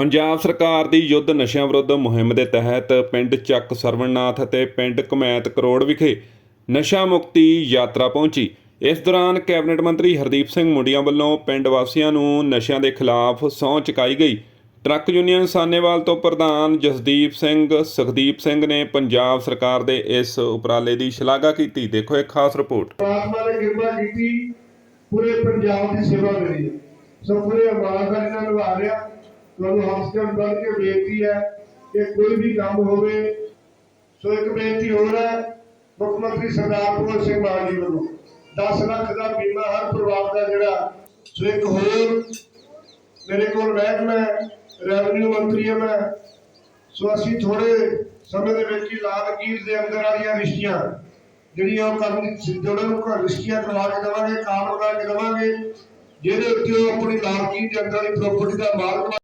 ਪੰਜਾਬ ਸਰਕਾਰ ਦੀ ਯੁੱਧ ਨਸ਼ਿਆਂ ਵਿਰੁੱਧ ਮੁਹਿੰਮ ਦੇ ਤਹਿਤ ਪਿੰਡ ਚੱਕ ਸਰਵਣਨਾਥ ਅਤੇ ਪਿੰਡ ਕਮੈਤ ਕਰੋੜ ਵਿਖੇ ਨਸ਼ਾ ਮੁਕਤੀ ਯਾਤਰਾ ਪਹੁੰਚੀ। ਇਸ ਦੌਰਾਨ ਕੈਬਨਿਟ ਮੰਤਰੀ ਹਰਦੀਪ ਸਿੰਘ ਮੁੰਡੀਆਂ ਵੱਲੋਂ ਪਿੰਡ ਵਾਸੀਆਂ ਨੂੰ ਨਸ਼ਿਆਂ ਦੇ ਖਿਲਾਫ ਸਹੁੰ ਚੁਕਾਈ ਗਈ। ਟਰੱਕ ਯੂਨੀਅਨ ਸਾਨੇਵਾਲ ਤੋਂ ਪ੍ਰਧਾਨ ਜਸਦੀਪ ਸਿੰਘ, ਸੁਖਦੀਪ ਸਿੰਘ ਨੇ ਪੰਜਾਬ ਸਰਕਾਰ ਦੇ ਇਸ ਉਪਰਾਲੇ ਦੀ ਸ਼ਲਾਘਾ ਕੀਤੀ। ਦੇਖੋ ਇੱਕ ਖਾਸ ਰਿਪੋਰਟ। ਪਰਮਾਤਮਾ ਨੇ ਕਿਰਪਾ ਕੀਤੀ ਪੂਰੇ ਪੰਜਾਬ ਦੀ ਸੇਵਾ ਕਰੀ। ਸੋ ਪੂਰੇ ਇਮਾਨਦਾਰੀ ਨਾਲ ਨਿਭਾ ਰਿਹਾ। ਤੁਹਾਨੂੰ ਹੱਥ ਜੋੜ ਕੇ ਬੇਨਤੀ ਹੈ ਕਿ ਕੋਈ ਵੀ ਕੰਮ ਹੋਵੇ, ਸੋ ਇੱਕ ਬੇਨਤੀ ਹੋਰ ਹੈ, ਮੁੱਖ ਮੰਤਰੀ ਸਰਦਾਰ ਭਗਵੰਤ ਸਿੰਘ ਮਾਨ ਜੀ ਵੱਲੋਂ। 10 ਲੱਖ ਦਾ ਬੀਮਾ ਹਰ ਪਰਿਵਾਰ ਦਾ ਜਿਹੜਾ, ਸੋ ਇੱਕ ਹੋਰ, ਮੇਰੇ ਕੋਲ ਮਹਿਕਮਾ ਰੈਵਨਿਊ ਮੰਤਰੀ ਹਾਂ ਮੈਂ। ਸੋ ਅਸੀਂ ਥੋੜੇ ਸਮੇਂ ਦੇ ਵਿੱਚ ਹੀ ਲਾਲ ਕੀਰ ਦੇ ਅੰਦਰ ਵਾਲੀਆਂ ਰਿਸ਼ਤੀਆਂ, ਜਿਹੜੀਆਂ ਉਹ ਕਰਨ ਜੋੜਨ ਨੂੰ ਘਰ ਰਿਸ਼ਤੀਆਂ ਕਰਵਾ ਕੇ ਦੇਵਾਂਗੇ, ਕਾਰਡ ਬਣਾ ਕੇ ਦੇਵਾਂਗੇ, ਜਿਹਦੇ ਉੱਤੇ ਉਹ ਆਪਣੀ ਲਾਲ ਕੀਰ ਦੇ ਅੰਦਰ ਵਾਲੀ ਪ੍ਰਾਪਰਟੀ ਦਾ ਮਾਲਕ ਬਣ-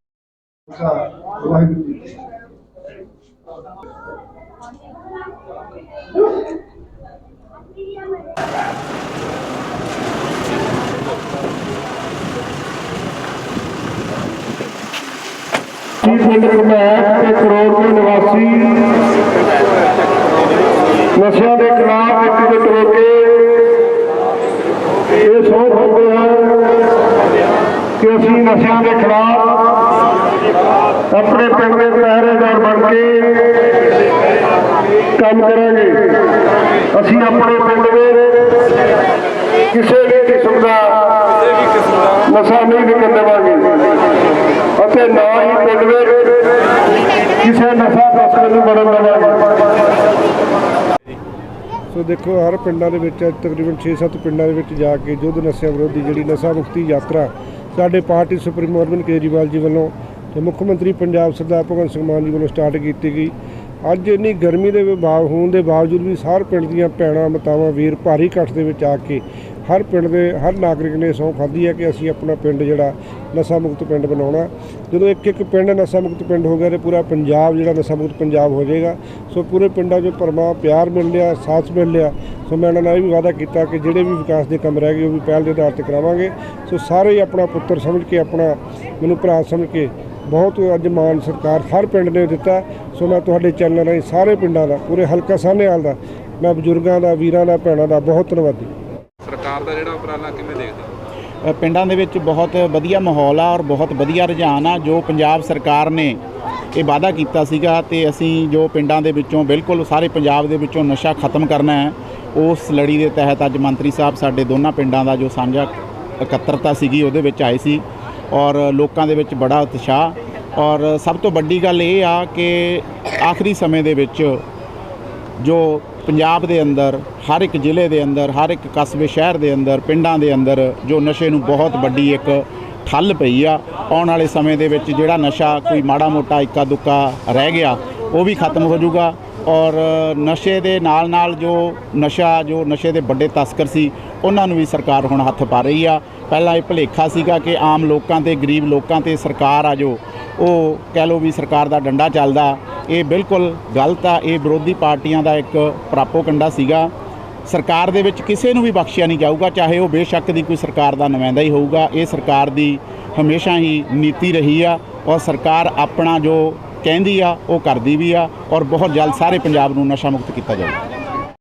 ਵਾਹਿਗੁਰੂ ਜੀ ਕੀ ਪਿੰਡ ਕਮੈਤ ਤੇ ਕਰੋੜ ਦੇ ਨਿਵਾਸੀ ਨਸ਼ਿਆਂ ਦੇ ਖਿਲਾਫ ਇੱਕ ਹੋ ਕੇ ਇਹ ਸੋਚ ਹੁੰਦੇ ਹਨ ਕਿ ਅਸੀਂ ਨਸ਼ਿਆਂ ਦੇ ਖਿਲਾਫ ਆਪਣੇ ਪਿੰਡ ਦੇ ਪਹਿਰੇਦਾਰ ਬਣ ਕੇ ਕੰਮ ਕਰਾਂਗੇ। ਅਸੀਂ ਆਪਣੇ ਪਿੰਡ ਦੇ ਕਿਸੇ ਵੀ ਕਿਸਮ ਦਾ ਨਸ਼ਾ ਨਹੀਂ ਵਿਕਣ ਦੇਵਾਂਗੇ। ਅਤੇ ਨਾ ਹੀ ਪਿੰਡ ਵਿੱਚ ਕਿਸੇ ਨਸ਼ਾ ਤਸਕਰ ਨੂੰ ਬਣਨ ਦੇਵਾਂਗੇ। ਸੋ ਦੇਖੋ, ਹਰ ਪਿੰਡਾਂ ਦੇ ਵਿੱਚ ਅੱਜ ਤਕਰੀਬਨ 6-7 ਪਿੰਡਾਂ ਦੇ ਵਿੱਚ ਜਾ ਕੇ ਯੁੱਧ ਨਸ਼ਿਆਂ ਵਿਰੋਧੀ ਜਿਹੜੀ ਨਸ਼ਾ ਮੁਕਤੀ ਯਾਤਰਾ ਸਾਡੇ ਪਾਰਟੀ ਸੁਪਰੀਮੋ ਅਰਵਿੰਦ ਕੇਜਰੀਵਾਲ ਜੀ ਵੱਲੋਂ ਤੇ ਮੁੱਖ ਮੰਤਰੀ ਪੰਜਾਬ ਸਰਦਾਰ ਭਗਵੰਤ ਸਿੰਘ ਮਾਨ ਜੀ ਵੱਲੋਂ ਸਟਾਰਟ ਕੀਤੀ ਗਈ। ਅੱਜ ਇੰਨੀ ਗਰਮੀ ਦੇ ਵਿਭਾਗ ਹੋਣ ਦੇ ਬਾਵਜੂਦ ਵੀ ਸਾਰ ਪਿੰਡ ਦੀਆਂ ਭੈਣਾਂ, ਮਤਾਵਾਂ, ਵੀਰ ਭਾਰੀ ਇਕੱਠ ਦੇ ਵਿੱਚ ਆ ਕੇ ਹਰ ਪਿੰਡ ਦੇ ਹਰ ਨਾਗਰਿਕ ਨੇ ਸਹੁੰ ਖਾਧੀ ਹੈ ਕਿ ਅਸੀਂ ਆਪਣਾ ਪਿੰਡ ਜਿਹੜਾ ਨਸ਼ਾ ਮੁਕਤ ਪਿੰਡ ਬਣਾਉਣਾ। ਜਦੋਂ ਇੱਕ ਇੱਕ ਪਿੰਡ ਨਸ਼ਾ ਮੁਕਤ ਪਿੰਡ ਹੋ ਗਿਆ ਤੇ ਪੂਰਾ ਪੰਜਾਬ ਜਿਹੜਾ ਨਸ਼ਾ ਮੁਕਤ ਪੰਜਾਬ ਹੋ ਜਾਏਗਾ। ਸੋ ਪੂਰੇ ਪਿੰਡਾਂ 'ਚ ਪਰਮਾ ਪਿਆਰ ਮਿਲ ਲਿਆ, ਸਾਥ ਮਿਲ ਲਿਆ। ਸੋ ਮੈਂ ਉਹਨਾਂ ਨਾਲ ਇਹ ਵੀ ਵਾਅਦਾ ਕੀਤਾ ਕਿ ਜਿਹੜੇ ਵੀ ਵਿਕਾਸ ਦੇ ਕੰਮ ਰਹਿ ਗਏ ਉਹ ਵੀ ਪਹਿਲ ਦੇ ਆਧਾਰ ਤੇ ਕਰਾਵਾਂਗੇ। ਸੋ ਸਾਰੇ ਹੀ ਆਪਣਾ ਪੁੱਤਰ ਸਮਝ ਕੇ, ਆਪਣਾ ਮੈਨੂੰ ਭਰਾ ਸਮਝ ਕੇ ਬਹੁਤ ਅੱਜ ਮਾਨ ਸਰਕਾਰ ਹਰ ਪਿੰਡ ਨੇ ਦਿੱਤਾ ਸੋ ਮੈਂ ਤੁਹਾਡੇ ਚੈਨਲ ਰਾਹੀਂ ਸਾਰੇ ਪਿੰਡਾਂ ਦਾ ਪੂਰੇ ਹਲਕਾ ਸਾਹਨੇਵਾਲ ਦਾ ਮੈਂ ਬਜ਼ੁਰਗਾਂ ਦਾ ਵੀਰਾਂ ਦਾ ਭੈਣਾਂ ਦਾ ਬਹੁਤ ਧੰਨਵਾਦੀ ਸਰਕਾਰ ਦਾ ਜਿਹੜਾ ਉਪਰਾਲਾ ਕਿਵੇਂ ਦੇਖਦੇ ਪਿੰਡਾਂ ਦੇ ਵਿੱਚ ਬਹੁਤ ਵਧੀਆ ਮਾਹੌਲ ਆ ਔਰ ਬਹੁਤ ਵਧੀਆ ਰੁਝਾਨ ਆ ਜੋ ਪੰਜਾਬ ਸਰਕਾਰ ਨੇ ਇਹ ਵਾਅਦਾ ਕੀਤਾ ਸੀਗਾ ਤੇ ਅਸੀਂ ਜੋ ਪਿੰਡਾਂ ਦੇ ਵਿੱਚੋਂ ਬਿਲਕੁਲ ਸਾਰੇ ਪੰਜਾਬ ਦੇ ਵਿੱਚੋਂ ਨਸ਼ਾ ਖਤਮ ਕਰਨਾ ਹੈ ਉਸ ਲੜੀ ਦੇ ਤਹਿਤ ਅੱਜ ਮੰਤਰੀ ਸਾਹਿਬ ਸਾਡੇ ਦੋਨਾਂ ਪਿੰਡਾਂ ਦਾ ਜੋ ਸਾਂਝਾ ਇਕੱਤਰਤਾ ਸੀਗੀ ਉਹਦੇ ਵਿੱਚ ਆਏ ਸੀ। ਔਰ ਲੋਕਾਂ ਦੇ ਵਿੱਚ ਬੜਾ ਉਤਸ਼ਾਹ। ਔਰ ਸਭ ਤੋਂ ਵੱਡੀ ਗੱਲ ਇਹ ਆ ਕਿ ਆਖਰੀ ਸਮੇਂ ਦੇ ਵਿੱਚ ਜੋ ਪੰਜਾਬ ਦੇ ਅੰਦਰ, ਹਰ ਇੱਕ ਜ਼ਿਲ੍ਹੇ ਦੇ ਅੰਦਰ, ਹਰ ਇੱਕ ਕਸਬੇ, ਸ਼ਹਿਰ ਦੇ ਅੰਦਰ, ਪਿੰਡਾਂ ਦੇ ਅੰਦਰ ਜੋ ਨਸ਼ੇ ਨੂੰ ਬਹੁਤ ਵੱਡੀ ਇੱਕ ਠੱਲ ਪਈ ਆ, ਆਉਣ ਵਾਲੇ ਸਮੇਂ ਦੇ ਵਿੱਚ ਜਿਹੜਾ ਨਸ਼ਾ ਕੋਈ ਮਾੜਾ ਮੋਟਾ ਇੱਕਾ ਦੁੱਕਾ ਰਹਿ ਗਿਆ, ਉਹ ਵੀ ਖਤਮ ਹੋ ਜਾਊਗਾ। ਔਰ ਨਸ਼ੇ ਦੇ ਨਾਲ ਨਾਲ ਜੋ ਨਸ਼ਾ, ਜੋ ਨਸ਼ੇ ਦੇ ਵੱਡੇ ਤਸਕਰ ਸੀ, ਉਹਨਾਂ ਨੂੰ ਵੀ ਸਰਕਾਰ ਹੁਣ ਹੱਥ ਪਾ ਰਹੀ ਆ। ਪਹਿਲਾਂ ਇਹ ਭੁਲੇਖਾ ਸੀਗਾ ਕਿ ਆਮ ਲੋਕਾਂ ਤੇ, ਗਰੀਬ ਲੋਕਾਂ ਤੇ ਸਰਕਾਰ ਆ ਜੋ, ਉਹ ਕਹਿ ਲਓ ਵੀ ਸਰਕਾਰ ਦਾ ਡੰਡਾ ਚੱਲਦਾ। ਇਹ ਬਿਲਕੁਲ ਗਲਤ ਆ, ਇਹ ਵਿਰੋਧੀ ਪਾਰਟੀਆਂ ਦਾ ਇੱਕ ਪ੍ਰਾਪੋਕੰਡਾ ਸੀਗਾ। ਸਰਕਾਰ ਦੇ ਵਿੱਚ ਕਿਸੇ ਨੂੰ ਵੀ ਬਖਸ਼ਿਆ ਨਹੀਂ ਜਾਊਗਾ, ਚਾਹੇ ਉਹ ਬੇਸ਼ੱਕ ਦੀ ਕੋਈ ਸਰਕਾਰ ਦਾ ਨੁਮਾਇੰਦਾ ਹੀ ਹੋਊਗਾ। ਇਹ ਸਰਕਾਰ ਦੀ ਹਮੇਸ਼ਾ ਹੀ ਨੀਤੀ ਰਹੀ ਆ ਔਰ ਸਰਕਾਰ ਆਪਣਾ ਜੋ ਕਹਿੰਦੀ ਆ, ਉਹ ਕਰਦੀ ਵੀ ਆ ਔਰ ਬਹੁਤ ਜਲਦ ਸਾਰੇ ਪੰਜਾਬ ਨੂੰ ਨਸ਼ਾ ਮੁਕਤ ਕੀਤਾ ਜਾਊਗਾ